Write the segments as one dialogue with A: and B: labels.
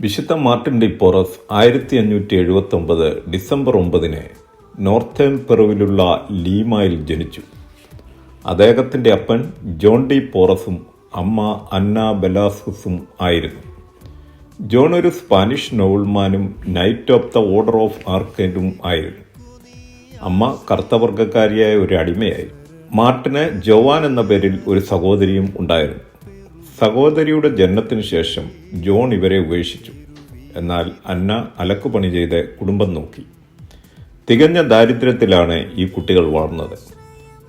A: വിശുദ്ധ Martin D porous ആയിരത്തി അഞ്ഞൂറ്റി എഴുപത്തി ഒമ്പത് ഡിസംബർ ഒമ്പതിന് നോർത്തേൺ പെറുവിലുള്ള ലീമായിൽ ജനിച്ചു. അദ്ദേഹത്തിന്റെ അപ്പൻ ജോൺ ഡി പോറസും അമ്മ അന്ന ബലാസുസും ആയിരുന്നു. ജോൺ ഒരു Spanish നോവൽമാനും knight of the order of ആർക്കേൻഡും ആയിരുന്നു. അമ്മ കറുത്തവർഗക്കാരിയായ ഒരു അടിമയായി. മാർട്ടിന് ജോവാൻ എന്ന പേരിൽ ഒരു സഹോദരിയും ഉണ്ടായിരുന്നു. സഹോദരിയുടെ ജനനത്തിനു ശേഷം ജോൺ ഇവരെ ഉപേക്ഷിച്ചു. എന്നാൽ അന്ന അലക്കുപണി ചെയ്ത് കുടുംബം നോക്കി. തികഞ്ഞ ദാരിദ്ര്യത്തിലാണ് ഈ കുട്ടികൾ വളർന്നത്.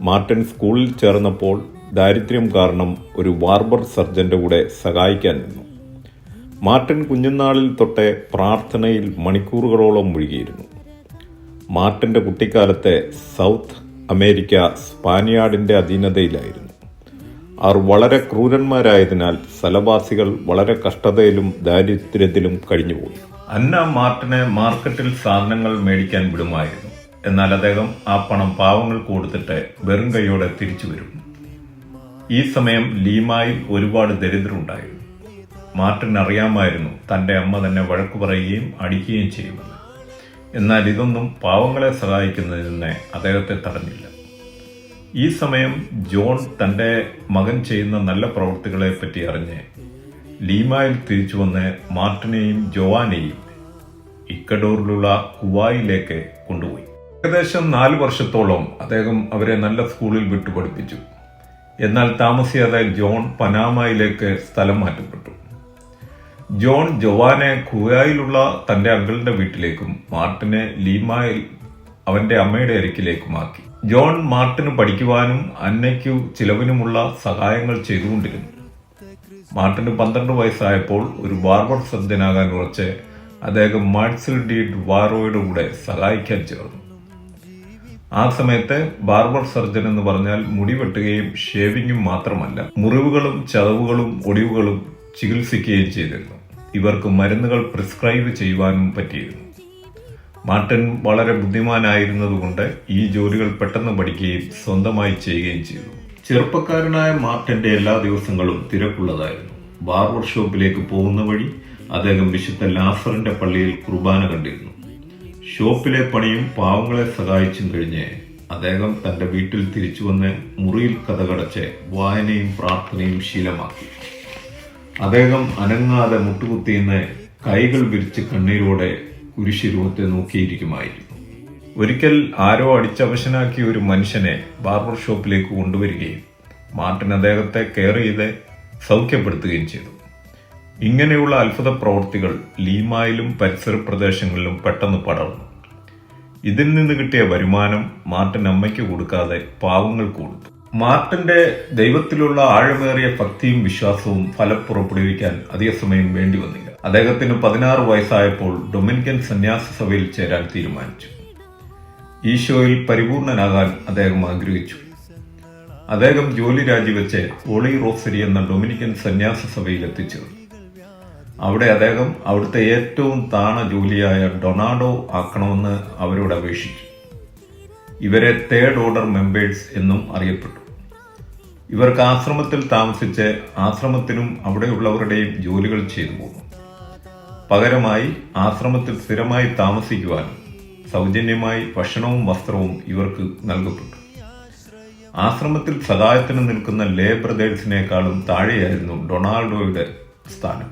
A: മാർട്ടിൻ സ്കൂളിൽ ചേർന്നപ്പോൾ ദാരിദ്ര്യം കാരണം ഒരു വാർബർ സർജന്റെ കൂടെ സഹായിക്കാൻ നിന്നു. മാർട്ടിൻ കുഞ്ഞുനാളിൽ തൊട്ടേ പ്രാർത്ഥനയിൽ മണിക്കൂറുകളോളം മുഴുകിയിരുന്നു. മാർട്ടിന്റെ കുട്ടിക്കാലത്തെ സൗത്ത് അമേരിക്ക സ്പാനിയാർഡിന്റെ അധീനതയിലായിരുന്നു. അവർ വളരെ ക്രൂരന്മാരായതിനാൽ സ്ഥലവാസികൾ വളരെ കഷ്ടതയിലും ദാരിദ്ര്യത്തിലും കഴിഞ്ഞുപോയി. അന്ന മാർട്ടിനെ മാർക്കറ്റിൽ സാധനങ്ങൾ മേടിക്കാൻ വിടുമായിരുന്നു. എന്നാൽ അദ്ദേഹം ആ പണം പാവങ്ങൾ കൊടുത്തിട്ട് വെറും കൈയോടെ തിരിച്ചു വരും ഈ സമയം ലീമായി ഒരുപാട് ദരിദ്രമുണ്ടായിരുന്നു മാർട്ടിൻ അറിയാമായിരുന്നു തന്റെ അമ്മ തന്നെ വഴക്കു പറയുകയും അടിക്കുകയും ചെയ്യുമെന്ന്. എന്നാൽ ഇതൊന്നും പാവങ്ങളെ സഹായിക്കുന്നതിൽ അദ്ദേഹത്തെ തടഞ്ഞില്ല. ഈ സമയം ജോൺ തന്റെ മകൻ ചെയ്യുന്ന നല്ല പ്രവൃത്തികളെ പറ്റി അറിഞ്ഞ് ലീമായിൽ തിരിച്ചു വന്ന് മാർട്ടിനെയും ജോവാനെയും ഇക്കഡോറിലുള്ള കുവായിലേക്ക് കൊണ്ടുപോയി. ഏകദേശം നാല് വർഷത്തോളം അദ്ദേഹം അവരെ നല്ല സ്കൂളിൽ വിട്ടുപഠിപ്പിച്ചു എന്നാൽ താമസിയാതെ ജോൺ പനാമയിലേക്ക് സ്ഥലം മാറ്റപ്പെട്ടു. ജോൺ ജോവാനെ കുവായിലുള്ള തന്റെ അങ്കിളിന്റെ വീട്ടിലേക്കും മാർട്ടിനെ ലീമായിൽ അവന്റെ അമ്മയുടെ അരിക്കിലേക്കുമാക്കി ജോൺ മാർട്ടിന് പഠിക്കുവാനും അന്നയ്ക്കു ചിലവിനുമുള്ള സഹായങ്ങൾ ചെയ്തുകൊണ്ടിരുന്നു. മാർട്ടിന് പന്ത്രണ്ട് വയസ്സായപ്പോൾ ഒരു ബാർബർ സദ്യനാകാൻ ഉറച്ച് അദ്ദേഹം മാർട്സിൽ ഡി വാറോയുടെ കൂടെ സഹായിക്കാൻ ചേർന്നു. ആ സമയത്ത് ബാർബർ സർജൻ എന്ന് പറഞ്ഞാൽ മുടി വെട്ടുകയും ഷേവിങ്ങും മാത്രമല്ല മുറിവുകളും ചതവുകളും ഒടിവുകളും ചികിത്സിക്കുകയും ചെയ്തിരുന്നു. ഇവർക്ക് മരുന്നുകൾ പ്രിസ്ക്രൈബ് ചെയ്യുവാനും പറ്റിയിരുന്നു. മാർട്ടിൻ വളരെ ബുദ്ധിമാനായിരുന്നതുകൊണ്ട് ഈ ജോലികൾ പെട്ടെന്ന് പഠിക്കുകയും സ്വന്തമായി ചെയ്യുകയും ചെയ്തു. ചെറുപ്പക്കാരനായ മാർട്ടിന്റെ എല്ലാ ദിവസങ്ങളും തിരക്കുള്ളതായിരുന്നു. ബാർബർ ഷോപ്പിലേക്ക് പോകുന്ന വഴി അദ്ദേഹം വിശുദ്ധ ലാസറിന്റെ പള്ളിയിൽ കുർബാന കണ്ടിരുന്നു. ഷോപ്പിലെ പണിയും പാവങ്ങളെ സഹായിച്ചും കഴിഞ്ഞ് അദ്ദേഹം തന്റെ വീട്ടിൽ തിരിച്ചു വന്ന് മുറിയിൽ കഥകടച്ച് വായനയും പ്രാർത്ഥനയും ശീലമാക്കി. അദ്ദേഹം അനങ്ങാതെ മുട്ടുകുത്തിയെന്ന് കൈകൾ വിരിച്ച് കണ്ണീരോടെ കുരിശുരൂപത്തെ നോക്കിയിരിക്കുമായിരുന്നു. ഒരിക്കൽ ആരോ അടിച്ചവശനാക്കിയ ഒരു മനുഷ്യനെ ബാർബർ ഷോപ്പിലേക്ക് കൊണ്ടുവരികയും മാർട്ടിൻ അദ്ദേഹത്തെ കെയർ ചെയ്ത് സൗഖ്യപ്പെടുത്തുകയും ചെയ്തു. ഇങ്ങനെയുള്ള അത്ഭുത പ്രവൃത്തികൾ ലീമായിലും പരിസര പ്രദേശങ്ങളിലും പെട്ടെന്ന് പടർന്നു. ഇതിൽ നിന്ന് കിട്ടിയ വരുമാനം മാർട്ടിൻ അമ്മയ്ക്ക് കൊടുക്കാതെ പാവങ്ങൾക്ക് കൊടുത്തു. മാർട്ടിന്റെ ദൈവത്തിലുള്ള ആഴമേറിയ ഭക്തിയും വിശ്വാസവും ഫലം പുറപ്പെടുവിക്കാൻ അധിക സമയം വേണ്ടി വന്നില്ല. അദ്ദേഹത്തിന് പതിനാറ് വയസ്സായപ്പോൾ ഡൊമിനിക്കൻ സന്യാസ സഭയിൽ ചേരാൻ തീരുമാനിച്ചു. ഈശോയിൽ പരിപൂർണനാകാൻ അദ്ദേഹം ആഗ്രഹിച്ചു. അദ്ദേഹം ജോലി രാജിവെച്ച് ഓളി റോസരി എന്ന ഡൊമിനിക്കൻ സന്യാസ സഭയിൽ എത്തിച്ചേർന്നു. അവിടെ അദ്ദേഹം അവിടുത്തെ ഏറ്റവും താണ ജോലിയായ ഡൊണാഡോ ആക്കണമെന്ന് അവരോട് അപേക്ഷിച്ചു. ഇവരെ തേർഡ് ഓർഡർ മെമ്പേഴ്സ് എന്നും അറിയപ്പെട്ടു. ഇവർക്ക് ആശ്രമത്തിൽ താമസിച്ച് ആശ്രമത്തിനും അവിടെയുള്ളവരുടെയും ജോലികൾ ചെയ്തു പോകുന്നു പകരമായി ആശ്രമത്തിൽ സ്ഥിരമായി താമസിക്കുവാനും സൗജന്യമായി ഭക്ഷണവും വസ്ത്രവും ഇവർക്ക് നൽകപ്പെട്ടു. ആശ്രമത്തിൽ സഹായത്തിന് നിൽക്കുന്ന ലേ ബ്രദേഴ്സിനേക്കാളും താഴെയായിരുന്നു ഡൊണാൾഡോയുടെ സ്ഥാനം.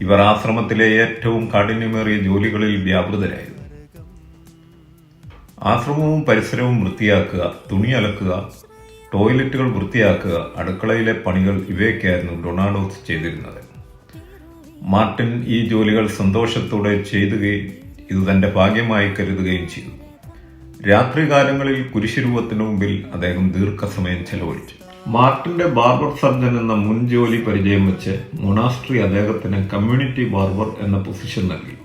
A: ഇവർ ആശ്രമത്തിലെ ഏറ്റവും കാഠിന്യമേറിയ ജോലികളിൽ വ്യാപൃതരായിരുന്നു. ആശ്രമവും പരിസരവും വൃത്തിയാക്കുക തുണി അലക്കുക ടോയ്ലറ്റുകൾ വൃത്തിയാക്കുക അടുക്കളയിലെ പണികൾ ഇവയൊക്കെയായിരുന്നു ഡൊണാൾഡോസ് ചെയ്തിരുന്നത്. മാർട്ടിൻ ഈ ജോലികൾ സന്തോഷത്തോടെ ചെയ്തുകയും ഇത് തന്റെ ഭാഗ്യമായി കരുതുകയും ചെയ്തു. രാത്രികാലങ്ങളിൽ കുരിശുരൂപത്തിനു മുമ്പിൽ അദ്ദേഹം ദീർഘസമയം ചെലവഴിച്ചു. മാർട്ടിന്റെ ബാർബർ സർജൻ എന്ന മുൻ ജോലി പരിചയം വെച്ച് മൊണാസ്ട്രി അദ്ദേഹത്തിന് കമ്മ്യൂണിറ്റി ബാർബർ എന്ന പൊസിഷൻ നൽകി.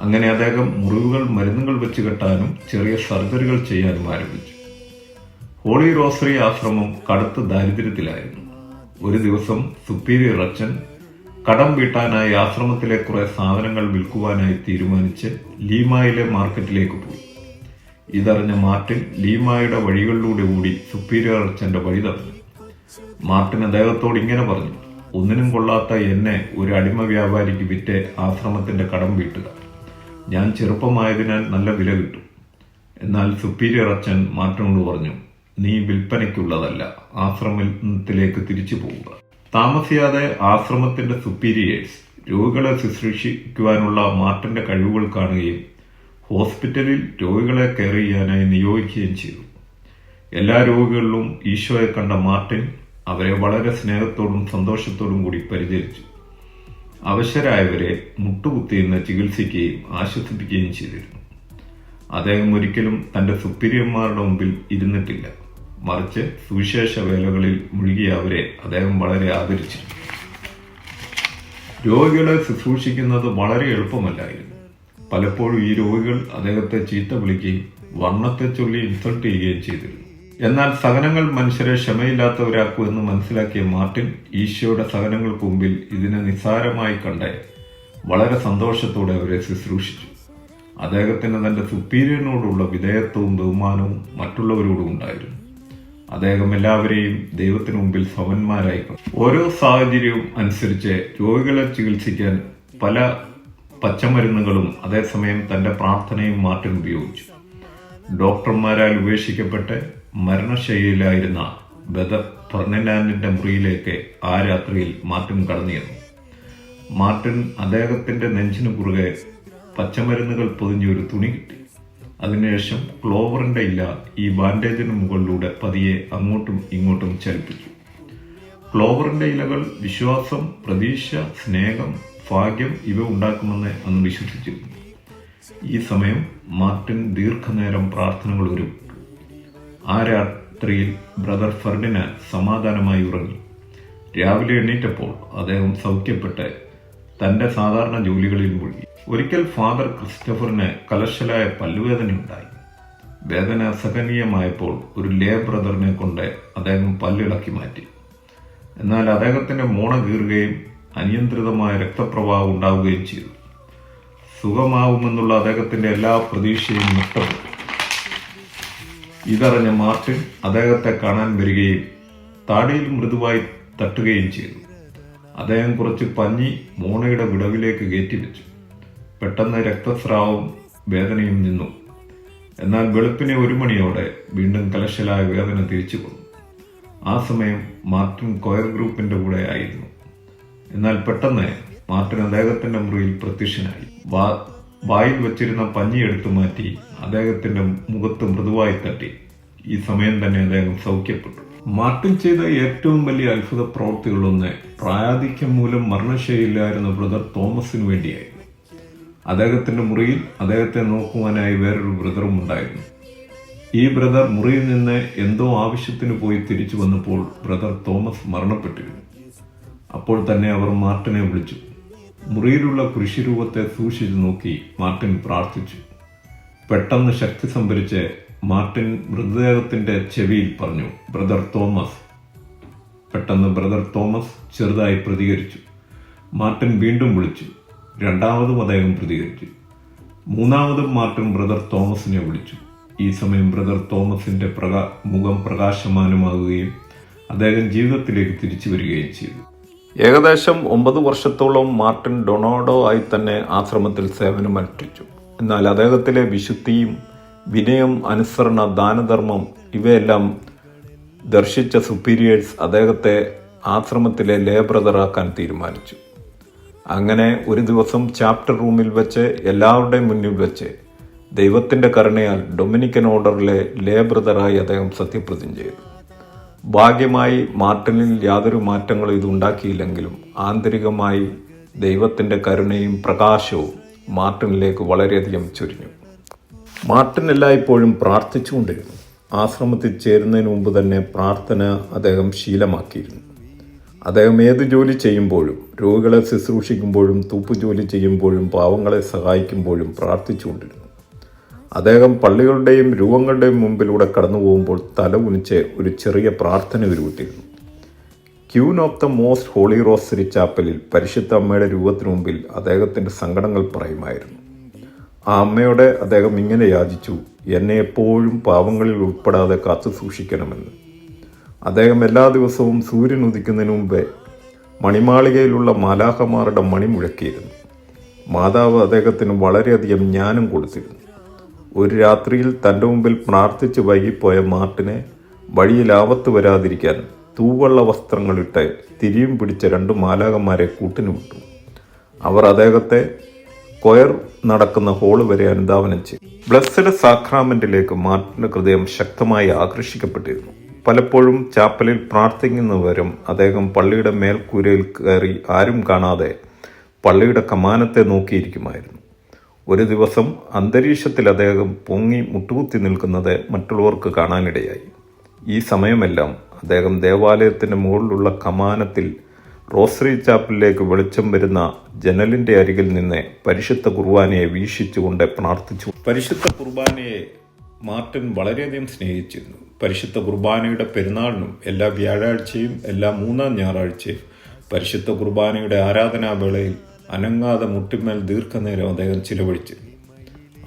A: അങ്ങനെ അദ്ദേഹം മുറിവുകൾ മരുന്നുകൾ വെച്ച് കെട്ടാനും ചെറിയ സർജറികൾ ചെയ്യാനും ആരംഭിച്ചു. ഹോളി റോസറി ആശ്രമം കടുത്ത ദാരിദ്ര്യത്തിലായിരുന്നു. ഒരു ദിവസം സുപ്പീരിയർ അച്ഛൻ കടം വീട്ടാനായി ആശ്രമത്തിലെ കുറേ സാധനങ്ങൾ വിൽക്കുവാനായി തീരുമാനിച്ച് ലീമായിലെ മാർക്കറ്റിലേക്ക് പോയി. ഇതറിഞ്ഞ മാർട്ടിൻ ലീമായുടെ വഴികളിലൂടെ കൂടി സുപ്പീരിയർ അച്ഛന്റെ വഴി തടഞ്ഞു മാർട്ടിൻ അദ്ദേഹത്തോട് ഇങ്ങനെ പറഞ്ഞു ഒന്നിനും കൊള്ളാത്ത എന്നെ ഒരു അടിമ വ്യാപാരിക്ക് വിറ്റ് ആശ്രമത്തിന്റെ കടം വീട്ടുക. ഞാൻ ചെറുപ്പമായതിനാൽ നല്ല വില കിട്ടും. എന്നാൽ സുപ്പീരിയർ അച്ഛൻ മാർട്ടിനോട് പറഞ്ഞു നീ വിൽപ്പനയ്ക്കുള്ളതല്ല ആശ്രമത്തിലേക്ക് തിരിച്ചു പോവുക. താമസിയാതെ ആശ്രമത്തിന്റെ സുപ്പീരിയേഴ്സ് രോഗികളെ ശുശ്രൂഷിക്കുവാനുള്ള മാർട്ടിന്റെ കഴിവുകൾ കാണുകയും ഹോസ്പിറ്റലിൽ രോഗികളെ കെയർ ചെയ്യാനായി നിയോഗിക്കുകയും ചെയ്തു. എല്ലാ രോഗികളിലും ഈശോയെ കണ്ട മാർട്ടിൻ അവരെ വളരെ സ്നേഹത്തോടും സന്തോഷത്തോടും കൂടി പരിചരിച്ചു. അവശരായവരെ മുട്ടുകുത്തിയെന്ന് ചികിത്സിക്കുകയും ആശ്വസിപ്പിക്കുകയും ചെയ്തിരുന്നു. അദ്ദേഹം ഒരിക്കലും തന്റെ സുപ്പീരിയന്മാരുടെ മുമ്പിൽ ഇരുന്നിട്ടില്ല. മറിച്ച് സുവിശേഷ വേലകളിൽ മുഴുകിയ അവരെ അദ്ദേഹം വളരെ ആദരിച്ചു. രോഗികളെ ശുശ്രൂഷിക്കുന്നത് വളരെ എളുപ്പമല്ലായിരുന്നു. പലപ്പോഴും ഈ രോഗികൾ അദ്ദേഹത്തെ ചീത്ത വിളിക്കുകയും വർണത്തെ ചൊല്ലി ഇൻസൾട്ട് ചെയ്യുകയും ചെയ്തിരുന്നു. എന്നാൽ സഹനങ്ങൾ മനുഷ്യരെ ക്ഷമയില്ലാത്തവരാക്കൂ എന്ന് മനസ്സിലാക്കിയ മാർട്ടിൻ ഈശോയുടെ സഹനങ്ങൾക്ക് മുമ്പിൽ ഇതിനെ നിസ്സാരമായി കണ്ട് വളരെ സന്തോഷത്തോടെ അവരെ ശുശ്രൂഷിച്ചു. അദ്ദേഹത്തിന് തന്റെ സുപ്പീരിയറിനോടുള്ള വിധേയത്വവും ബഹുമാനവും മറ്റുള്ളവരോടും ഉണ്ടായിരുന്നു. അദ്ദേഹം എല്ലാവരെയും ദൈവത്തിന് മുമ്പിൽ സമന്മാരായി ഓരോ സാഹചര്യവും അനുസരിച്ച് രോഗികളെ ചികിത്സിക്കാൻ പല പച്ചമരുന്നുകളും അതേസമയം തന്റെ പ്രാർത്ഥനയും മാർട്ടിൻ ഉപയോഗിച്ചു. ഡോക്ടർമാരാൽ ഉപേക്ഷിക്കപ്പെട്ട് മരണശൈലിയിലായിരുന്ന ബദർ ഫെർണിനാൻഡിന്റെ മുറിയിലേക്ക് ആ രാത്രിയിൽ മാർട്ടിൻ കടന്നിരുന്നു. മാർട്ടിൻ അദ്ദേഹത്തിന്റെ നെഞ്ചിനു കുറുകെ പച്ചമരുന്നുകൾ പൊതിഞ്ഞ ഒരു തുണി കിട്ടി. അതിനുശേഷം ക്ലോവറിന്റെ ഇല ഈ ബാൻഡേജിന് മുകളിലൂടെ പതിയെ അങ്ങോട്ടും ഇങ്ങോട്ടും ചലിപ്പിച്ചു. ക്ലോവറിന്റെ ഇലകൾ വിശ്വാസം പ്രതീക്ഷ സ്നേഹം ഭാഗ്യം ഇവ ഉണ്ടാക്കുമെന്ന് അന്ന് വിശ്വസിച്ചിരുന്നു. ഈ സമയം മാർട്ടിൻ ദീർഘനേരം പ്രാർത്ഥനകൾ ഒരുക്കും ആ രാത്രിയിൽ ബ്രദർ ഫെർഡിന് സമാധാനമായി ഉറങ്ങി. രാവിലെ എണ്ണീറ്റപ്പോൾ അദ്ദേഹം സൗഖ്യപ്പെട്ട് തന്റെ സാധാരണ ജോലികളിൽ മുഴുകി. ഒരിക്കൽ ഫാദർ ക്രിസ്റ്റഫറിന് കലശലായ പല്ലുവേദനയുണ്ടായി. വേദന സഹനീയമായപ്പോൾ ഒരു ലേ ബ്രദറിനെ കൊണ്ട് അദ്ദേഹം പല്ലിളക്കി മാറ്റി. എന്നാൽ അദ്ദേഹത്തിന്റെ മോണ കീറുകയും അനിയന്ത്രിതമായ രക്തപ്രവാഹം ഉണ്ടാവുകയും ചെയ്തു. സുഖമാവുമെന്നുള്ള അദ്ദേഹത്തിന്റെ എല്ലാ പ്രതീക്ഷയും നഷ്ടപ്പെട്ടു. ഇതറിഞ്ഞ മാർട്ടിൻ അദ്ദേഹത്തെ കാണാൻ വരികയും താടിയിൽ മൃദുവായി തട്ടുകയും ചെയ്തു. അദ്ദേഹം കുറച്ച് പഞ്ഞി മോണയുടെ വിടവിലേക്ക് കയറ്റിവെച്ചു. പെട്ടെന്ന് രക്തസ്രാവവും വേദനയും നിന്നു. എന്നാൽ വെളുപ്പിനെ ഒരു മണിയോടെ വീണ്ടും കലശലായ വേദന തിരിച്ചു വന്നു ആ സമയം മാർട്ടിൻ കോയർ ഗ്രൂപ്പിന്റെ കൂടെ ആയിരുന്നു. എന്നാൽ പെട്ടെന്ന് മാർട്ടിൻ അദ്ദേഹത്തിന്റെ മുറിയിൽ പ്രത്യക്ഷനായി. വായിൽ വച്ചിരുന്ന പഞ്ഞി എടുത്തു മാറ്റി അദ്ദേഹത്തിന്റെ മുഖത്ത് മൃദുവായി തട്ടി. ഈ സമയം തന്നെ അദ്ദേഹം സൗഖ്യപ്പെട്ടു. മാർട്ടിൻ ചെയ്ത ഏറ്റവും വലിയ അത്ഭുത പ്രവൃത്തികളൊന്ന് പ്രായാധിക്യം മൂലം മരണശൈലിയിലായിരുന്ന ബ്രദർ തോമസിനു വേണ്ടിയായിരുന്നു. അദ്ദേഹത്തിന്റെ മുറിയിൽ അദ്ദേഹത്തെ നോക്കുവാനായി വേറൊരു ബ്രദറും ഉണ്ടായിരുന്നു. ഈ ബ്രദർ മുറിയിൽ നിന്ന് എന്തോ ആവശ്യത്തിന് പോയി തിരിച്ചു വന്നപ്പോൾ ബ്രദർ തോമസ് മരണപ്പെട്ടിരുന്നു. അപ്പോൾ തന്നെ അവർ മാർട്ടിനെ വിളിച്ചു. മുറിയിലുള്ള കൃഷിരൂപത്തെ സൂക്ഷിച്ചു നോക്കി മാർട്ടിൻ പ്രാർത്ഥിച്ചു. പെട്ടെന്ന് ശക്തി സംഭരിച്ച് മാർട്ടിൻ മൃതദേഹത്തിന്റെ ചെവിയിൽ പറഞ്ഞു ബ്രദർ തോമസ്. പെട്ടെന്ന് ബ്രദർ തോമസ് ചെറുതായി പ്രതികരിച്ചു. മാർട്ടിൻ വീണ്ടും വിളിച്ചു രണ്ടാമതും അദ്ദേഹം പ്രതികരിച്ചു. മൂന്നാമതും മാർട്ടിൻ ബ്രദർ തോമസിനെ വിളിച്ചു. ഈ സമയം ബ്രദർ തോമസിന്റെ പ്രകാ മുഖം പ്രകാശമാനമാകുകയും അദ്ദേഹം ജീവിതത്തിലേക്ക് തിരിച്ചു വരികയും ചെയ്തു. ഏകദേശം ഒമ്പത് വർഷത്തോളം മാർട്ടിൻ ഡൊണാഡോ ആയി തന്നെ ആശ്രമത്തിൽ സേവനമനുഷ്ഠിച്ചു എന്നാൽ അദ്ദേഹത്തിലെ വിശുദ്ധിയും വിനയം അനുസരണ ദാനധർമ്മം ഇവയെല്ലാം ദർശിച്ച സുപ്പീരിയേഴ്സ് അദ്ദേഹത്തെ ആശ്രമത്തിലെ ലേ ബ്രദറാക്കാൻ തീരുമാനിച്ചു. അങ്ങനെ ഒരു ദിവസം ചാപ്റ്റർ റൂമിൽ വെച്ച് എല്ലാവരുടെയും മുന്നിൽ വെച്ച് ദൈവത്തിന്റെ കരുണയാൽ ഡൊമിനിക്കൻ ഓർഡറിലെ ലേ ബ്രദറായി അദ്ദേഹം സത്യപ്രതിജ്ഞ ചെയ്തു. ഭാഗ്യമായി മാർട്ടിനിൽ യാതൊരു മാറ്റങ്ങളും ഇതുണ്ടാക്കിയില്ലെങ്കിലും ആന്തരികമായി ദൈവത്തിന്റെ കരുണയും പ്രകാശവും മാർട്ടിനിലേക്ക് വളരെയധികം ചൊരിഞ്ഞു. മാർട്ടിൻ എല്ലായ്പ്പോഴും പ്രാർത്ഥിച്ചുകൊണ്ടിരുന്നു. ആശ്രമത്തിൽ ചേരുന്നതിന് മുമ്പ് തന്നെ പ്രാർത്ഥന അദ്ദേഹം ശീലമാക്കിയിരുന്നു. അദ്ദേഹം ഏത് ജോലി ചെയ്യുമ്പോഴും രോഗികളെ ശുശ്രൂഷിക്കുമ്പോഴും തൂപ്പുജോലി ചെയ്യുമ്പോഴും പാവങ്ങളെ സഹായിക്കുമ്പോഴും പ്രാർത്ഥിച്ചുകൊണ്ടിരുന്നു. അദ്ദേഹം പള്ളികളുടെയും രൂപങ്ങളുടെയും മുമ്പിലൂടെ കടന്നു പോകുമ്പോൾ തല ഉനിച്ച് ഒരു ചെറിയ പ്രാർത്ഥന ഉരുവിട്ടിരുന്നു. Queen of the Most Holy Rosary ചാപ്പലിൽ പരിശുദ്ധ അമ്മയുടെ രൂപത്തിനു മുമ്പിൽ അദ്ദേഹത്തിന്റെ സങ്കടങ്ങൾ പറയുമായിരുന്നു. ആ അമ്മയോടെ അദ്ദേഹം ഇങ്ങനെ യാചിച്ചു എന്നെ എപ്പോഴും പാവങ്ങളിൽ ഉൾപ്പെടാതെ കാത്തു സൂക്ഷിക്കണമെന്ന് അദ്ദേഹം എല്ലാ ദിവസവും സൂര്യൻ ഉദിക്കുന്നതിന് മുമ്പേ മണിമാളികയിലുള്ള മാലാഹമാരുടെ മണി മുഴക്കിയിരുന്നു. മാതാവ് അദ്ദേഹത്തിന് വളരെയധികം ജ്ഞാനം കൊടുത്തിരുന്നു. ഒരു രാത്രിയിൽ തന്റെ മുമ്പിൽ പ്രാർത്ഥിച്ച് വൈകിപ്പോയ മാർട്ടിനെ വഴിയിൽ ആപത്ത് വരാതിരിക്കാൻ തൂവള്ള വസ്ത്രങ്ങളിട്ട് തിരിയും പിടിച്ച രണ്ട് മാലാകന്മാരെ കൂട്ടിന് വിട്ടു. അവർ അദ്ദേഹത്തെ കൊയർ നടക്കുന്ന ഹോൾ വരെ അനുധാവനം ചെയ്തു. ബ്ലസ്സഡ് സാക്രാമെന്റിലേക്ക് മാർട്ടിന്റെ ഹൃദയം ശക്തമായി ആകർഷിക്കപ്പെട്ടിരുന്നു. പലപ്പോഴും ചാപ്പലിൽ പ്രാർത്ഥിക്കുന്നവരും അദ്ദേഹം പള്ളിയുടെ മേൽക്കൂരയിൽ കയറി ആരും കാണാതെ പള്ളിയുടെ കമാനത്തെ നോക്കിയിരിക്കുമായിരുന്നു. ഒരു ദിവസം അന്തരീക്ഷത്തിൽ അദ്ദേഹം പൊങ്ങി മുട്ടുകുത്തി നിൽക്കുന്നത് മറ്റുള്ളവർക്ക് കാണാനിടയായി. ഈ സമയമെല്ലാം അദ്ദേഹം ദേവാലയത്തിന് മുകളിലുള്ള കമാനത്തിൽ റോസറി ചാപ്പലിലേക്ക് വെളിച്ചം വരുന്ന ജനലിന്റെ അരികിൽ നിന്ന് പരിശുദ്ധ കുർബാനയെ വീക്ഷിച്ചുകൊണ്ട് പ്രാർത്ഥിച്ചു. പരിശുദ്ധ കുർബാനയെ മാർട്ടിൻ വളരെയധികം സ്നേഹിച്ചിരുന്നു. പരിശുദ്ധ കുർബാനയുടെ പെരുന്നാളിനും എല്ലാ വ്യാഴാഴ്ചയും എല്ലാ മൂന്നാം ഞായറാഴ്ചയും പരിശുദ്ധ കുർബാനയുടെ ആരാധനാവേളയിൽ അനങ്ങാതെ മുട്ടിന്മേൽ ദീർഘനേരം അദ്ദേഹം ചിലവഴിച്ചു.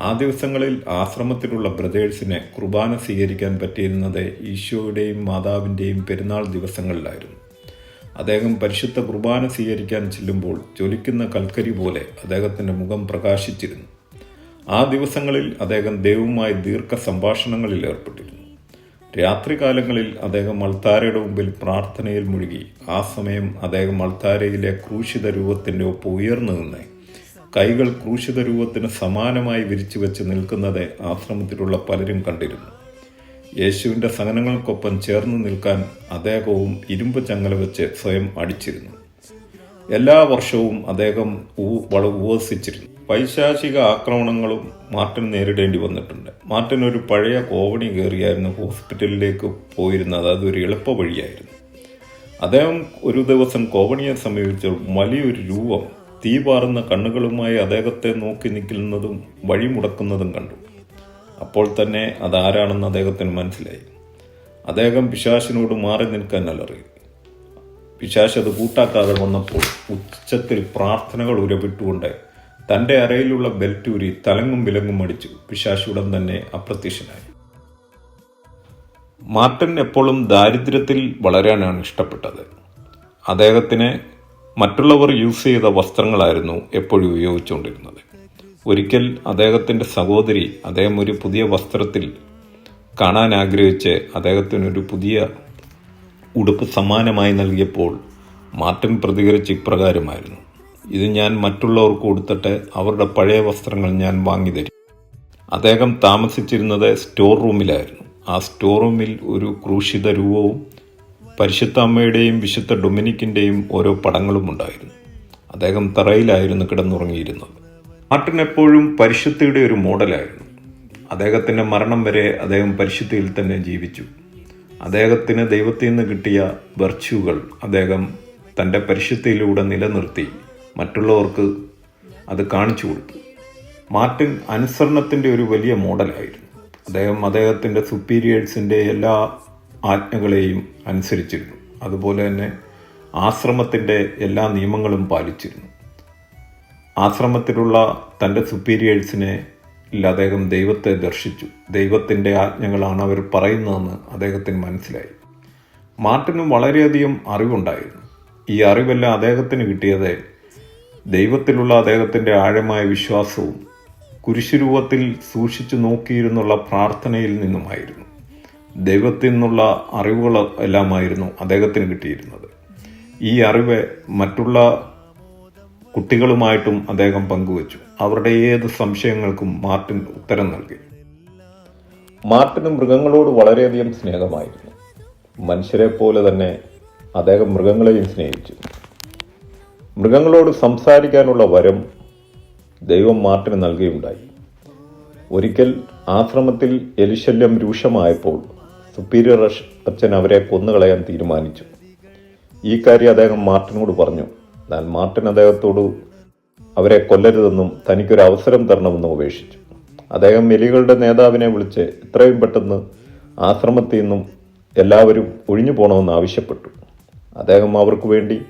A: ആ ദിവസങ്ങളിൽ ആശ്രമത്തിലുള്ള ബ്രദേഴ്സിനെ കുർബാന സ്വീകരിക്കാൻ പറ്റിയിരുന്നത് ഈശോയുടെയും മാതാവിന്റെയും പെരുന്നാൾ ദിവസങ്ങളിലായിരുന്നു. അദ്ദേഹം പരിശുദ്ധ കുർബാന സ്വീകരിക്കാൻ ചെല്ലുമ്പോൾ ജ്വലിക്കുന്ന കൽക്കരി പോലെ അദ്ദേഹത്തിന്റെ മുഖം പ്രകാശിച്ചിരുന്നു. ആ ദിവസങ്ങളിൽ അദ്ദേഹം ദൈവവുമായി ദീർഘ സംഭാഷണങ്ങളിൽ ഏർപ്പെട്ടിരുന്നു. രാത്രികാലങ്ങളിൽ അദ്ദേഹം അൾത്താരയുടെ മുമ്പിൽ പ്രാർത്ഥനയിൽ മുഴുകി. ആ സമയം അദ്ദേഹം അൾത്താരയിലെ ക്രൂശിത രൂപത്തിന്റെ ഒപ്പം ഉയർന്നു നിന്ന്. കൈകൾ ക്രൂശിത രൂപത്തിന് സമാനമായി വിരിച്ചു വെച്ച് നിൽക്കുന്നത് ആശ്രമത്തിലുള്ള പലരും കണ്ടിരുന്നു. യേശുവിന്റെ സഹനങ്ങൾക്കൊപ്പം ചേർന്ന് നിൽക്കാൻ അദ്ദേഹവും ഇരുമ്പ് ചങ്ങല വെച്ച് സ്വയം അടിച്ചിരുന്നു. എല്ലാ വർഷവും അദ്ദേഹം വള ഉപവസിച്ചിരുന്നു. പൈശാചിക ആക്രമണങ്ങളും മാർട്ടിൻ നേരിടേണ്ടി വന്നിട്ടുണ്ട്. മാർട്ടിൻ ഒരു പഴയ കോവണി കയറിയായിരുന്നു ഹോസ്പിറ്റലിലേക്ക് പോയിരുന്നത്. അതൊരു എളുപ്പ വഴിയായിരുന്നു. അദ്ദേഹം ഒരു ദിവസം കോവണിയെ സമീപിച്ച വലിയൊരു രൂപം തീ പാറുന്ന കണ്ണുകളുമായി അദ്ദേഹത്തെ നോക്കി നിൽക്കുന്നതും വഴിമുടക്കുന്നതും കണ്ടു. അപ്പോൾ തന്നെ അതാരാണെന്ന് അദ്ദേഹത്തിന് മനസ്സിലായി. അദ്ദേഹം പിശാശിനോട് മാറി നിൽക്കാൻ അലറി. പിശാശ് അത് കൂട്ടാക്കാതെ വന്നപ്പോൾ ഉച്ചത്തിൽ പ്രാർത്ഥനകൾ ഉരവിട്ടുകൊണ്ട് തന്റെ അരയിലുള്ള ബെൽറ്റൂരി തലങ്ങും വിലങ്ങും അടിച്ചു. പിശാശുടൻ തന്നെ അപ്രത്യക്ഷനായി. മാർട്ടിൻ എപ്പോഴും ദാരിദ്ര്യത്തിൽ വളരാനാണ് ഇഷ്ടപ്പെട്ടത്. അദ്ദേഹത്തിന് മറ്റുള്ളവർ യൂസ് ചെയ്ത വസ്ത്രങ്ങളായിരുന്നു എപ്പോഴും ഉപയോഗിച്ചുകൊണ്ടിരുന്നത്. ഒരിക്കൽ അദ്ദേഹത്തിന്റെ സഹോദരി അദ്ദേഹം ഒരു പുതിയ വസ്ത്രത്തിൽ കാണാൻ ആഗ്രഹിച്ച് അദ്ദേഹത്തിനൊരു പുതിയ ഉടുപ്പ് സമ്മാനമായി നൽകിയപ്പോൾ മാർട്ടിൻ പ്രതികരിച്ച് ഇപ്രകാരമായിരുന്നു. ഇത് ഞാൻ മറ്റുള്ളവർക്ക് കൊടുത്തിട്ട് അവരുടെ പഴയ വസ്ത്രങ്ങൾ ഞാൻ വാങ്ങി തരും. അദ്ദേഹം താമസിച്ചിരുന്നത് സ്റ്റോർ റൂമിലായിരുന്നു ആ സ്റ്റോർ റൂമിൽ ഒരു ക്രൂശിത രൂപവും പരിശുദ്ധ അമ്മയുടെയും വിശുദ്ധ ഡൊമിനിക്കിന്റെയും ഓരോ പടങ്ങളും ഉണ്ടായിരുന്നു. അദ്ദേഹം തറയിലായിരുന്നു കിടന്നുറങ്ങിയിരുന്നത്. മാർട്ടിൻ എപ്പോഴും പരിശുദ്ധിയുടെ ഒരു മോഡലായിരുന്നു. അദ്ദേഹത്തിന്റെ മരണം വരെ അദ്ദേഹം പരിശുദ്ധിയിൽ തന്നെ ജീവിച്ചു. അദ്ദേഹത്തിന് ദൈവത്തിൽ നിന്ന് കിട്ടിയ വെർച്യുകൾ അദ്ദേഹം തന്റെ പരിശുദ്ധിയിലൂടെ നിലനിർത്തി. മറ്റുള്ളവർക്ക് അത് കാണിച്ചു കൊടുത്തു. മാർട്ടിൻ അനുസരണത്തിന്റെ ഒരു വലിയ മോഡലായിരുന്നു. അദ്ദേഹം അദ്ദേഹത്തിന്റെ സുപ്പീരിയേഴ്സിന്റെ എല്ലാ ആജ്ഞകളെയും അനുസരിച്ചിരുന്നു. അതുപോലെ തന്നെ ആശ്രമത്തിന്റെ എല്ലാ നിയമങ്ങളും പാലിച്ചിരുന്നു. ആശ്രമത്തിലുള്ള തന്റെ സുപ്പീരിയേഴ്സിനെ അദ്ദേഹം ദൈവത്തെ ദർശിച്ചു. ദൈവത്തിന്റെ ആജ്ഞകളാണ് അവർ പറയുന്നതെന്ന് അദ്ദേഹത്തിന് മനസ്സിലായി. മാർട്ടിനും വളരെയധികം അറിവുണ്ടായിരുന്നു. ഈ അറിവെല്ലാം അദ്ദേഹത്തിന് കിട്ടിയത് ദൈവത്തിലുള്ള അദ്ദേഹത്തിന്റെ ആഴമായ വിശ്വാസവും കുരിശുരൂപത്തിൽ സൂക്ഷിച്ചു നോക്കിയിരുന്നുള്ള പ്രാർത്ഥനയിൽ നിന്നുമായിരുന്നു. ദൈവത്തിൽ നിന്നുള്ള അറിവുകൾ എല്ലാമായിരുന്നു അദ്ദേഹത്തിന് കിട്ടിയിരുന്നത്. ഈ അറിവ് മറ്റുള്ള കുട്ടികളുമായിട്ടും അദ്ദേഹം പങ്കുവച്ചു. അവരുടെ ഏത് സംശയങ്ങൾക്കും മാർട്ടിൻ ഉത്തരം നൽകി. മാർട്ടിന് മൃഗങ്ങളോട് വളരെയധികം സ്നേഹമായിരുന്നു. മനുഷ്യരെ പോലെ തന്നെ അദ്ദേഹം മൃഗങ്ങളെയും സ്നേഹിച്ചു. മൃഗങ്ങളോട് സംസാരിക്കാനുള്ള വരം ദൈവം മാർട്ടിന് നൽകുകയുണ്ടായി. ഒരിക്കൽ ആശ്രമത്തിൽ എലിശല്യം രൂക്ഷമായപ്പോൾ സുപ്പീരിയർ അച്ഛൻ അവരെ കൊന്നുകളയാൻ തീരുമാനിച്ചു. ഈ കാര്യം അദ്ദേഹം മാർട്ടിനോട് പറഞ്ഞു. എന്നാൽ മാർട്ടിൻ അദ്ദേഹത്തോട് അവരെ കൊല്ലരുതെന്നും തനിക്കൊരു അവസരം തരണമെന്നും ഉപേക്ഷിച്ചു. അദ്ദേഹം എലികളുടെ നേതാവിനെ വിളിച്ച് എത്രയും പെട്ടെന്ന് ആശ്രമത്തിൽ നിന്നും എല്ലാവരും ഒഴിഞ്ഞു പോകണമെന്ന് ആവശ്യപ്പെട്ടു. അദ്ദേഹം അവർക്ക് വേണ്ടി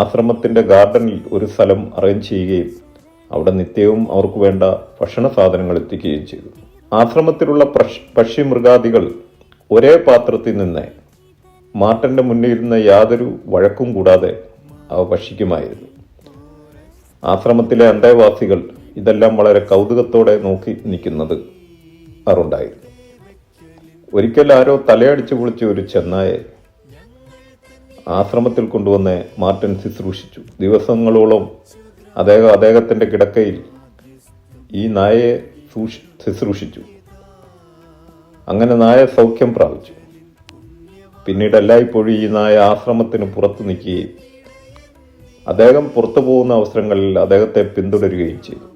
A: ആശ്രമത്തിന്റെ ഗാർഡനിൽ ഒരു സ്ഥലം അറേഞ്ച് ചെയ്യുകയും അവിടെ നിത്യവും അവർക്ക് വേണ്ട ഭക്ഷണ സാധനങ്ങൾ എത്തിക്കുകയും ചെയ്തു. ആശ്രമത്തിലുള്ള പക്ഷി മൃഗാദികൾ ഒരേ പാത്രത്തിൽ നിന്ന് മാർട്ടന്റെ മുന്നിലിരുന്ന യാതൊരു വഴക്കും കൂടാതെ അവ ഭക്ഷിക്കുമായിരുന്നു. ആശ്രമത്തിലെ അന്തേവാസികൾ ഇതെല്ലാം വളരെ കൗതുകത്തോടെ നോക്കി നിൽക്കുന്നത് അറുണ്ടായിരുന്നു ഒരിക്കൽ ആരോ തലയടിച്ചു പൊളിച്ച ഒരു ചെന്നായെ ആശ്രമത്തിൽ കൊണ്ടുവന്ന് മാർട്ടിൻ ശുശ്രൂഷിച്ചു. ദിവസങ്ങളോളം അദ്ദേഹം അദ്ദേഹത്തിന്റെ കിടക്കയിൽ ഈ നായയെ സൂക്ഷി- ശുശ്രൂഷിച്ചു. അങ്ങനെ നായ സൗഖ്യം പ്രാപിച്ചു. പിന്നീട് എല്ലായ്പ്പോഴും ഈ നായ ആശ്രമത്തിന് പുറത്തു നിൽക്കുകയും അദ്ദേഹം പുറത്തു പോകുന്ന അവസരങ്ങളിൽ അദ്ദേഹത്തെ പിന്തുടരുകയും ചെയ്തു.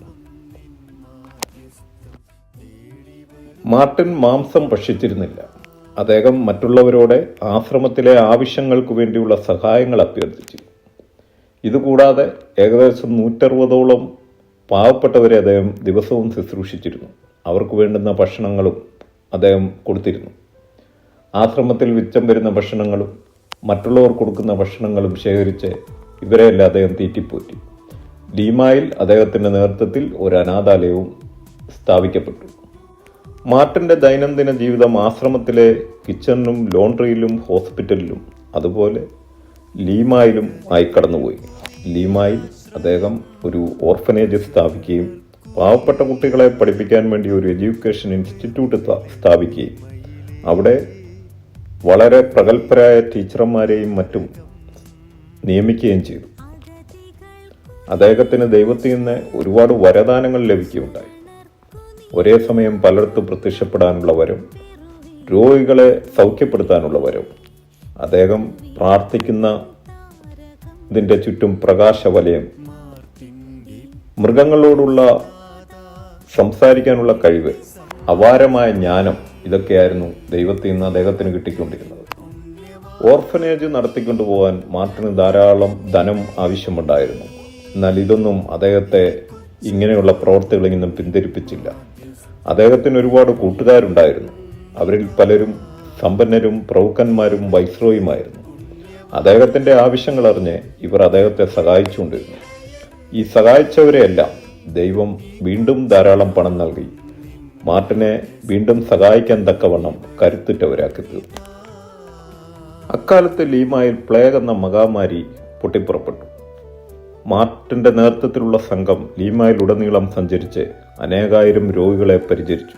A: മാർട്ടിൻ മാംസം ഭക്ഷിച്ചിരുന്നില്ല. അദ്ദേഹം മറ്റുള്ളവരോട് ആശ്രമത്തിലെ ആവശ്യങ്ങൾക്ക് വേണ്ടിയുള്ള സഹായങ്ങൾ അഭ്യർത്ഥിച്ചു. ഇതുകൂടാതെ ഏകദേശം നൂറ്ററുപതോളം പാവപ്പെട്ടവരെ അദ്ദേഹം ദിവസവും ശുശ്രൂഷിച്ചിരുന്നു. അവർക്ക് വേണ്ടുന്ന ഭക്ഷണങ്ങളും അദ്ദേഹം കൊടുത്തിരുന്നു. ആശ്രമത്തിൽ വിച്ചം വരുന്ന ഭക്ഷണങ്ങളും മറ്റുള്ളവർ കൊടുക്കുന്ന ഭക്ഷണങ്ങളും ശേഖരിച്ച് ഇവരെയെല്ലാം അദ്ദേഹം തീറ്റിപ്പോറ്റി. ലീമായിൽ അദ്ദേഹത്തിന്റെ നേതൃത്വത്തിൽ ഒരു അനാഥാലയവും സ്ഥാപിക്കപ്പെട്ടു. മാർട്ടിന്റെ ദൈനംദിന ജീവിതം ആശ്രമത്തിലെ കിച്ചണിലും ലോണ്ടറിയിലും ഹോസ്പിറ്റലിലും അതുപോലെ ലീമായിലും ആയി കടന്നുപോയി. ലീമായിൽ അദ്ദേഹം ഒരു ഓർഫനേജ് സ്ഥാപിക്കുകയും പാവപ്പെട്ട കുട്ടികളെ പഠിപ്പിക്കാൻ വേണ്ടി ഒരു എഡ്യൂക്കേഷൻ ഇൻസ്റ്റിറ്റ്യൂട്ട് സ്ഥാപിക്കുകയും. അവിടെ വളരെ പ്രഗത്ഭരായ ടീച്ചർമാരെയും മറ്റും നിയമിക്കുകയും ചെയ്തു. അദ്ദേഹത്തിന് ദൈവത്തിൽ നിന്ന് ഒരുപാട് വരദാനങ്ങൾ ലഭിക്കുകയുണ്ടായി. ഒരേ സമയം പലർത്തു പ്രത്യക്ഷപ്പെടാനുള്ളവരും രോഗികളെ സൗഖ്യപ്പെടുത്താനുള്ളവരും. അദ്ദേഹം പ്രാർത്ഥിക്കുന്ന ഇതിന്റെ ചുറ്റും പ്രകാശവലയം മൃഗങ്ങളോടുള്ള സംസാരിക്കാനുള്ള കഴിവ് അപാരമായ ജ്ഞാനം ഇതൊക്കെയായിരുന്നു ദൈവത്തിൽ നിന്ന് അദ്ദേഹത്തിന് കിട്ടിക്കൊണ്ടിരുന്നത്. ഓർഫനേജ് നടത്തിക്കൊണ്ടുപോകാൻ മാർട്ടിന് ധാരാളം ധനം ആവശ്യമുണ്ടായിരുന്നു. എന്നാൽ ഇതൊന്നും അദ്ദേഹത്തെ ഇങ്ങനെയുള്ള പ്രവർത്തികളിൽ നിന്നും പിന്തിരിപ്പിച്ചില്ല. അദ്ദേഹത്തിന് ഒരുപാട് കൂട്ടുകാരുണ്ടായിരുന്നു. അവരിൽ പലരും സമ്പന്നരും പ്രഭുക്കന്മാരും വൈസ്രോയുമായിരുന്നു. അദ്ദേഹത്തിന്റെ ആവശ്യങ്ങൾ അറിഞ്ഞ് ഇവർ അദ്ദേഹത്തെ സഹായിച്ചുകൊണ്ടിരുന്നു. ഈ സഹായിച്ചവരെയെല്ലാം ദൈവം വീണ്ടും ധാരാളം പണം നൽകി. മാർട്ടിനെ വീണ്ടും സഹായിക്കാൻ തക്കവണ്ണം കരുത്തുറ്റവരാക്കി തീർന്നു അക്കാലത്ത് ലീമായിൽ പ്ലേഗ് എന്ന മഹാമാരി പൊട്ടിപ്പുറപ്പെട്ടു. മാർട്ടിന്റെ നേതൃത്വത്തിലുള്ള സംഘം ലീമായിലുടനീളം സഞ്ചരിച്ച് അനേകായിരം രോഗികളെ പരിചരിച്ചു.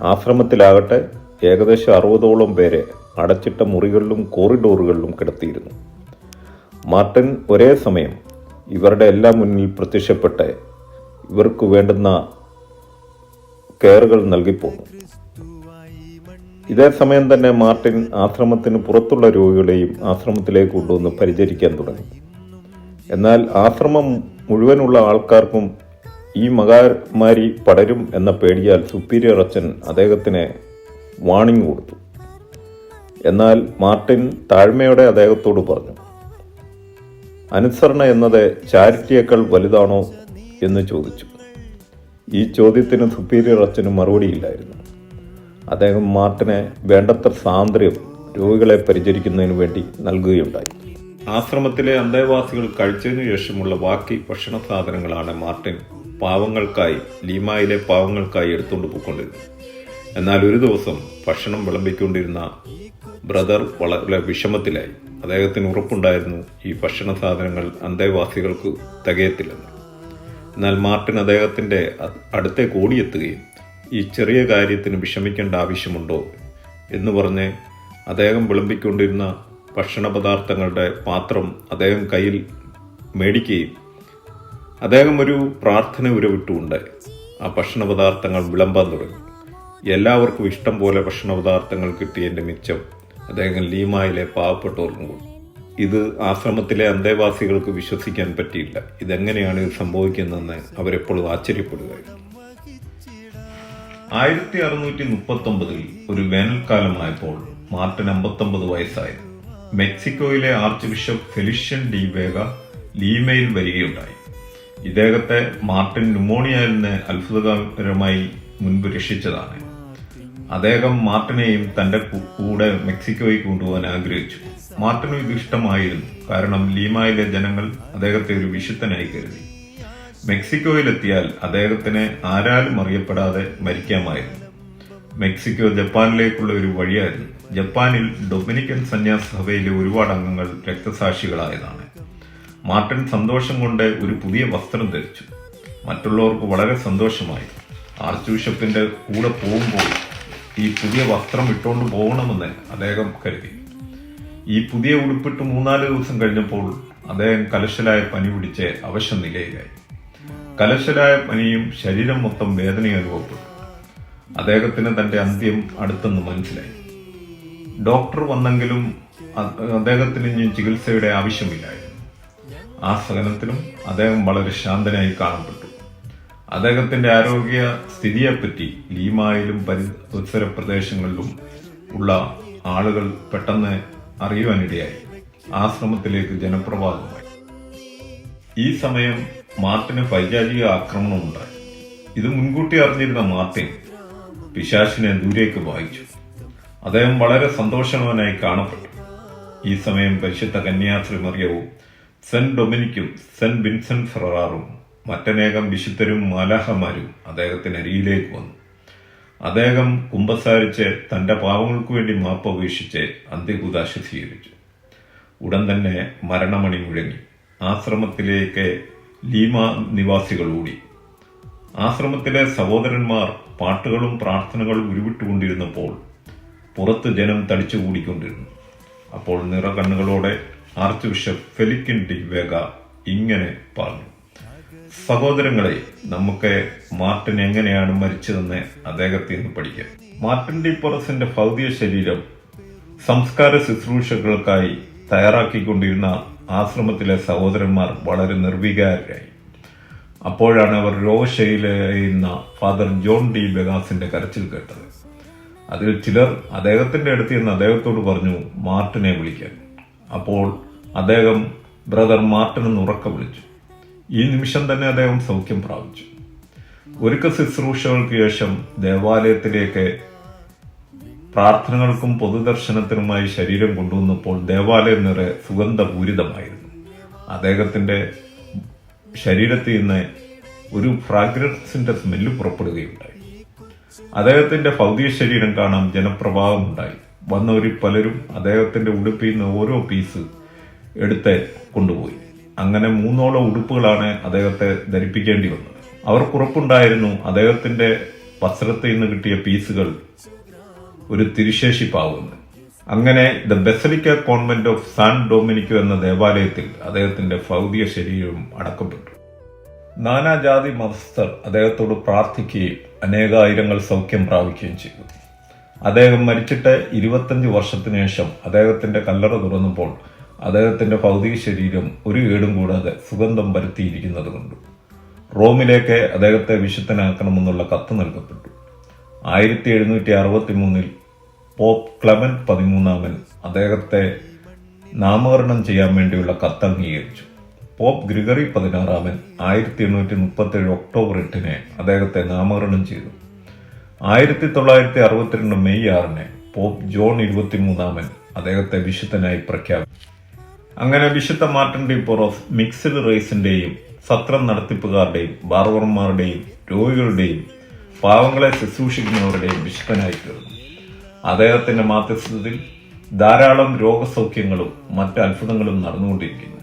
A: ആശ്രമത്തിലാകട്ടെ ഏകദേശം അറുപതോളം പേരെ അടച്ചിട്ട മുറികളിലും കോറിഡോറുകളിലും കിടത്തിയിരുന്നു. മാർട്ടിൻ ഒരേ സമയം ഇവരുടെ എല്ലാം മുന്നിൽ പ്രത്യക്ഷപ്പെട്ട് ഇവർക്ക് വേണ്ടുന്ന കെയറുകൾ നൽകിപ്പോന്നു ഇതേ സമയം തന്നെ മാർട്ടിൻ ആശ്രമത്തിന് പുറത്തുള്ള രോഗികളെയും ആശ്രമത്തിലേക്ക് കൊണ്ടുവന്ന് പരിചരിക്കാൻ തുടങ്ങി. എന്നാൽ ആശ്രമം മുഴുവനുള്ള ആൾക്കാർക്കും ഈ മഹാമാരി പടരും എന്ന പേടിയാൽ സുപ്പീരിയർ അച്ഛൻ അദ്ദേഹത്തിന് വാണിംഗ് കൊടുത്തു. എന്നാൽ മാർട്ടിൻ താഴ്മയോടെ അദ്ദേഹത്തോട് പറഞ്ഞു അനുസരണ എന്നത് ചാരിറ്റിയേക്കാൾ വലുതാണോ? എന്ന് ചോദിച്ചു. ഈ ചോദ്യത്തിന് സുപ്പീരിയർ അച്ഛന് മറുപടിയില്ലായിരുന്നു അദ്ദേഹം മാർട്ടിനെ വേണ്ടത്ര സ്വാതന്ത്ര്യം രോഗികളെ പരിചരിക്കുന്നതിന് വേണ്ടി നൽകുകയുണ്ടായി. ആശ്രമത്തിലെ അന്തേവാസികൾ കഴിച്ചതിനു ശേഷമുള്ള ബാക്കി ഭക്ഷണ സാധനങ്ങളാണ് മാർട്ടിൻ പാവങ്ങൾക്കായി ലീമായിലെ പാവങ്ങൾക്കായി എടുത്തുകൊണ്ട് പോയിക്കൊണ്ടിരുന്നു. എന്നാൽ ഒരു ദിവസം ഭക്ഷണം വിളമ്പിക്കൊണ്ടിരുന്ന ബ്രദർ വളരെ വിഷമത്തിലായി. അദ്ദേഹത്തിന് ഉറപ്പുണ്ടായിരുന്നു ഈ ഭക്ഷണ സാധനങ്ങൾ അന്തേവാസികൾക്ക് തികയത്തില്ലെന്ന്. എന്നാൽ മാർട്ടിൻ അദ്ദേഹത്തിന്റെ അ- അടുത്തേക്ക് ഓടിയെത്തുകയും ഈ ചെറിയ കാര്യത്തിന് വിഷമിക്കേണ്ട ആവശ്യമുണ്ടോ? എന്ന് പറഞ്ഞ് അദ്ദേഹം വിളമ്പിക്കൊണ്ടിരുന്ന ഭക്ഷണ പദാർത്ഥങ്ങളുടെ പാത്രം അദ്ദേഹം കയ്യിൽ മേടിക്കുകയും അദ്ദേഹം ഒരു പ്രാർത്ഥന ഉരുവിട്ടുകൊണ്ട് ആ ഭക്ഷണ പദാർത്ഥങ്ങൾ വിളമ്പാൻ തുടങ്ങി. എല്ലാവർക്കും ഇഷ്ടം പോലെ ഭക്ഷണ പദാർത്ഥങ്ങൾ കിട്ടിയതിന്റെ മിച്ചം അദ്ദേഹം ലീമായിലെ പാവപ്പെട്ടവർക്കും കൊടുത്തു. ഇത് ആശ്രമത്തിലെ അന്തേവാസികൾക്ക് വിശ്വസിക്കാൻ പറ്റിയില്ല. ഇതെങ്ങനെയാണ് ഇത് സംഭവിക്കുന്നതെന്ന് അവരെപ്പോഴും ആശ്ചര്യപ്പെടുകയായിരുന്നു. ആയിരത്തി അറുന്നൂറ്റി മുപ്പത്തി ഒമ്പതിൽ ഒരു വേനൽക്കാലമായപ്പോൾ മാർട്ടിൻ അമ്പത്തൊമ്പത് വയസ്സായി. മെക്സിക്കോയിലെ ആർച്ച് ബിഷപ്പ് ഫെലിഷ്യൻ ഡി വേഗ ലീമയിൽ വരികയുണ്ടായി. ഇദ്ദേഹത്തെ മാർട്ടിൻ ന്യൂമോണിയയിൽ നിന്ന് അത്ഭുതകരമായി മുൻപ് രക്ഷിച്ചതാണ്. അദ്ദേഹം മാർട്ടിനെയും തന്റെ കൂടെ മെക്സിക്കോയിൽ കൊണ്ടുപോകാൻ ആഗ്രഹിച്ചു. മാർട്ടിനും ഇത് ഇഷ്ടമായിരുന്നു. കാരണം ലീമായിലെ ജനങ്ങൾ അദ്ദേഹത്തെ ഒരു വിശുദ്ധനായി കരുതി. മെക്സിക്കോയിലെത്തിയാൽ അദ്ദേഹത്തിന് ആരാലും അറിയപ്പെടാതെ മരിക്കാമായിരുന്നു. മെക്സിക്കോ ജപ്പാനിലേക്കുള്ള ഒരു വഴിയായിരുന്നു. ജപ്പാനിൽ ഡൊമിനിക്കൻ സന്യാസ സഭയിലെ ഒരുപാട് അംഗങ്ങൾ രക്തസാക്ഷികളായതാണ്. മാർട്ടിൻ സന്തോഷം കൊണ്ട് ഒരു പുതിയ വസ്ത്രം ധരിച്ചു. മറ്റുള്ളവർക്ക് വളരെ സന്തോഷമായി. ആർച്ച് ബിഷപ്പിന്റെ കൂടെ പോകുമ്പോൾ ഈ പുതിയ വസ്ത്രം ഇട്ടുകൊണ്ട് പോകണമെന്ന് അദ്ദേഹം കരുതി. ഈ പുതിയ ഉടുപ്പിട്ട് മൂന്നാൽ ദിവസം കഴിഞ്ഞപ്പോൾ അദ്ദേഹം കലശലായ പനി പിടിച്ച് അവശ നിലയിലായി. കലശലായ പനിയും ശരീരം മൊത്തം വേദനയും അനുഭവപ്പെട്ടു. അദ്ദേഹത്തിന് തന്റെ അന്ത്യം അടുത്തെന്ന് മനസ്സിലായി. ഡോക്ടർ വന്നെങ്കിലും അദ്ദേഹത്തിന് ഇനി ചികിത്സയുടെ ആവശ്യമില്ലായിരുന്നു. ആ സഹനത്തിലും അദ്ദേഹം വളരെ ശാന്തനായി കാണപ്പെട്ടു. അദ്ദേഹത്തിന്റെ ആരോഗ്യ സ്ഥിതിയെപ്പറ്റി ലീമായിലും പരിസര പ്രദേശങ്ങളിലും ഉള്ള ആളുകൾ പെട്ടെന്ന് അറിയുവാനിടയായി. ആശ്രമത്തിലേക്ക് ജനപ്രവാഹമായി. ഈ സമയം മാർട്ടിന് ആക്രമണം ഉണ്ടായി. ഇത് മുൻകൂട്ടി അറിഞ്ഞിരുന്ന മാർട്ടിൻ പിശാശിനെ ദൂരേക്ക് വായിച്ചു. അദ്ദേഹം വളരെ സന്തോഷവാനായി കാണപ്പെട്ടു. ഈ സമയം പരിശുദ്ധ കന്യാശ്രീ മറിയവും സെന്റ് ഡൊമിനിക്കും സെന്റ് വിൻസെന്റ് ഫെറാറും മറ്റനേകം വിശുദ്ധരും മാലാഹമാരും അദ്ദേഹത്തിന് അരിയിലേക്ക് വന്നു. അദ്ദേഹം കുമ്പസാരിച്ച് തന്റെ പാവങ്ങൾക്ക് വേണ്ടി മാപ്പ് അപേക്ഷിച്ച് അന്ത്യകുദാശ സ്വീകരിച്ചു ഉടൻ തന്നെ മരണമണി മുഴങ്ങി. ആശ്രമത്തിലേക്ക് ലീമ നിവാസികൾ ഓടി. ആശ്രമത്തിലെ സഹോദരന്മാർ പാട്ടുകളും പ്രാർത്ഥനകളും ഉരുവിട്ടുകൊണ്ടിരുന്നപ്പോൾ പുറത്ത് ജനം തടിച്ചു കൂടിക്കൊണ്ടിരുന്നു അപ്പോൾ നിറകണ്ണുകളോടെ ആർച്ച് ബിഷപ്പ് ഫെലിക്കിൻ ഡി വേഗ ഇങ്ങനെ പറഞ്ഞു. സഹോദരങ്ങളെ നമുക്ക് മാർട്ടിൻ എങ്ങനെയാണ് മരിച്ചതെന്ന് അദ്ദേഹത്തിൽ നിന്ന് പഠിക്കാം. മാർട്ടിൻ ഡി പൊറസിന്റെ ഭൗതിക ശരീരം സംസ്കാര ശുശ്രൂഷകൾക്കായി തയ്യാറാക്കിക്കൊണ്ടിരുന്ന ആശ്രമത്തിലെ സഹോദരന്മാർ വളരെ നിർവികാരരായി. അപ്പോഴാണ് അവർ രോഗശൈലിയുന്ന ഫാദർ ജോൺ ഡി ബെഗാസിന്റെ കരച്ചിൽ കേട്ടത്. അതിൽ ചിലർ അദ്ദേഹത്തിന്റെ അടുത്ത് നിന്ന് അദ്ദേഹത്തോട് പറഞ്ഞു മാർട്ടിനെ വിളിക്കാൻ. അപ്പോൾ അദ്ദേഹം ബ്രദർ മാർട്ടിൻ എന്ന് ഉറക്ക വിളിച്ചു. ഈ നിമിഷം തന്നെ അദ്ദേഹം സൗഖ്യം പ്രാപിച്ചു. ഒരുക്ക ശുശ്രൂഷകൾക്ക് ശേഷം ദേവാലയത്തിലേക്ക് പ്രാർത്ഥനകൾക്കും പൊതുദർശനത്തിനുമായി ശരീരം കൊണ്ടുവന്നപ്പോൾ ദേവാലയം നിറയെ സുഗന്ധപൂരിതമായിരുന്നു. അദ്ദേഹത്തിന്റെ ശരീരത്തിൽ നിന്ന് ഒരു ഫ്രാഗ്രൻസിന്റെ സ്മെല്ല് പുറപ്പെടുകയുണ്ടായി. അദ്ദേഹത്തിന്റെ ഭൗതിക ശരീരം കാണാൻ ജനപ്രഭാവമുണ്ടായി വന്നവരിൽ പലരും അദ്ദേഹത്തിന്റെ ഉടുപ്പിൽ നിന്ന് ഓരോ പീസ് എടുത്ത് കൊണ്ടുപോയി. അങ്ങനെ മൂന്നോളം ഉടുപ്പുകളാണ് അദ്ദേഹത്തെ ധരിപ്പിക്കേണ്ടി വന്നത്. അവർക്ക് അവർക്കുറപ്പുണ്ടായിരുന്നു അദ്ദേഹത്തിന്റെ വസ്ത്രത്തിൽ നിന്ന് കിട്ടിയ പീസുകൾ ഒരു തിരുശേഷിപ്പാവുമെന്ന് അങ്ങനെ the basilica convent of San Domenico എന്ന ദേവാലയത്തിൽ അദ്ദേഹത്തിന്റെ ഭൗതിക ശരീരം അടക്കപ്പെട്ടു. നാനാജാതി മതസ്ഥർ അദ്ദേഹത്തോട് പ്രാർത്ഥിക്കുകയും അനേകായിരങ്ങൾ സൗഖ്യം പ്രാപിക്കുകയും ചെയ്തു. അദ്ദേഹം മരിച്ചിട്ട് ഇരുപത്തഞ്ച് വർഷത്തിനു ശേഷം അദ്ദേഹത്തിന്റെ കല്ലറ തുറന്നപ്പോൾ അദ്ദേഹത്തിന്റെ ഭൗതിക ശരീരം ഒരു കേടും കൂടാതെ സുഗന്ധം പരത്തിയിരിക്കുന്നത് കണ്ടു. റോമിലേക്ക് അദ്ദേഹത്തെ വിശുദ്ധനാക്കണമെന്നുള്ള കത്ത് നൽകപ്പെട്ടു. ആയിരത്തി എഴുന്നൂറ്റി അറുപത്തി മൂന്നിൽ പോപ്പ് ക്ലമൻ പതിമൂന്നാമൻ അദ്ദേഹത്തെ നാമകരണം ചെയ്യാൻ വേണ്ടിയുള്ള കത്ത് അംഗീകരിച്ചു. പോപ്പ് ഗ്രിഗറി പതിനാറാമൻ ആയിരത്തി എണ്ണൂറ്റി മുപ്പത്തി ഏഴ് ഒക്ടോബർ എട്ടിന് അദ്ദേഹത്തെ നാമകരണം ചെയ്തു. ആയിരത്തി തൊള്ളായിരത്തി അറുപത്തിരണ്ട് മെയ് ആറിന് പോപ്പ് ജോൺ ഇരുപത്തിമൂന്നാമൻ അദ്ദേഹത്തെ വിശുദ്ധനായി പ്രഖ്യാപിച്ചു. അങ്ങനെ വിശുദ്ധ മാർട്ടിൻ ഡി പൊറോസ് മിക്സഡ് റേസിന്റെയും സത്രം നടത്തിപ്പുകാരുടെയും ബാർബർമാരുടെയും രോഗികളുടെയും പാവങ്ങളെ ശുശ്രൂഷിക്കുന്നവരുടെയും വിശുദ്ധനായി തീർന്നു. അദ്ദേഹത്തിന്റെ മാധ്യസ്ഥതയിൽ ധാരാളം രോഗസൗഖ്യങ്ങളും മറ്റ് അത്ഭുതങ്ങളും നടന്നുകൊണ്ടിരിക്കുന്നു.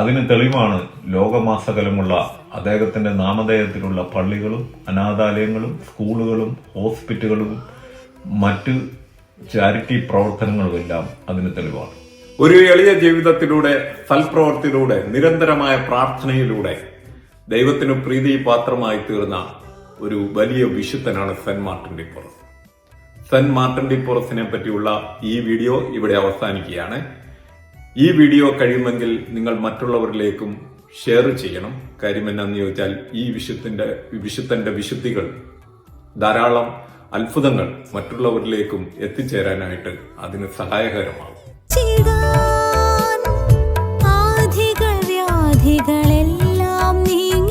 A: അതിന് തെളിവാണ് ലോകമാസകലമുള്ള അദ്ദേഹത്തിന്റെ നാമധേയത്തിലുള്ള പള്ളികളും അനാഥാലയങ്ങളും സ്കൂളുകളും ഹോസ്പിറ്റലുകളും മറ്റ് ചാരിറ്റി പ്രവർത്തനങ്ങളുമെല്ലാം അതിന് തെളിവാണ്. ഒരു എളിയ ജീവിതത്തിലൂടെ സൽപ്രവർത്തിയിലൂടെ നിരന്തരമായ പ്രാർത്ഥനയിലൂടെ ദൈവത്തിന് പ്രീതി പാത്രമായി തീർന്ന ഒരു വലിയ വിശുദ്ധനാണ് Saint Martin de Porres Saint Martin de പൊറസിനെ പറ്റിയുള്ള ഈ വീഡിയോ ഇവിടെ അവസാനിക്കുകയാണ്. ഈ വീഡിയോ കഴിയുമെങ്കിൽ നിങ്ങൾ മറ്റുള്ളവരിലേക്കും ഷെയർ ചെയ്യണം. കാര്യം എന്നാന്ന് ചോദിച്ചാൽ ഈ വിശുദ്ധന്റെ വിശുദ്ധന്റെ വിശുദ്ധികൾ ധാരാളം അത്ഭുതങ്ങൾ മറ്റുള്ളവരിലേക്കും എത്തിച്ചേരാനായിട്ട് അതിന് സഹായകരമാകും.
B: ചിടാൻ ആധികൾ വ്യാധികളെ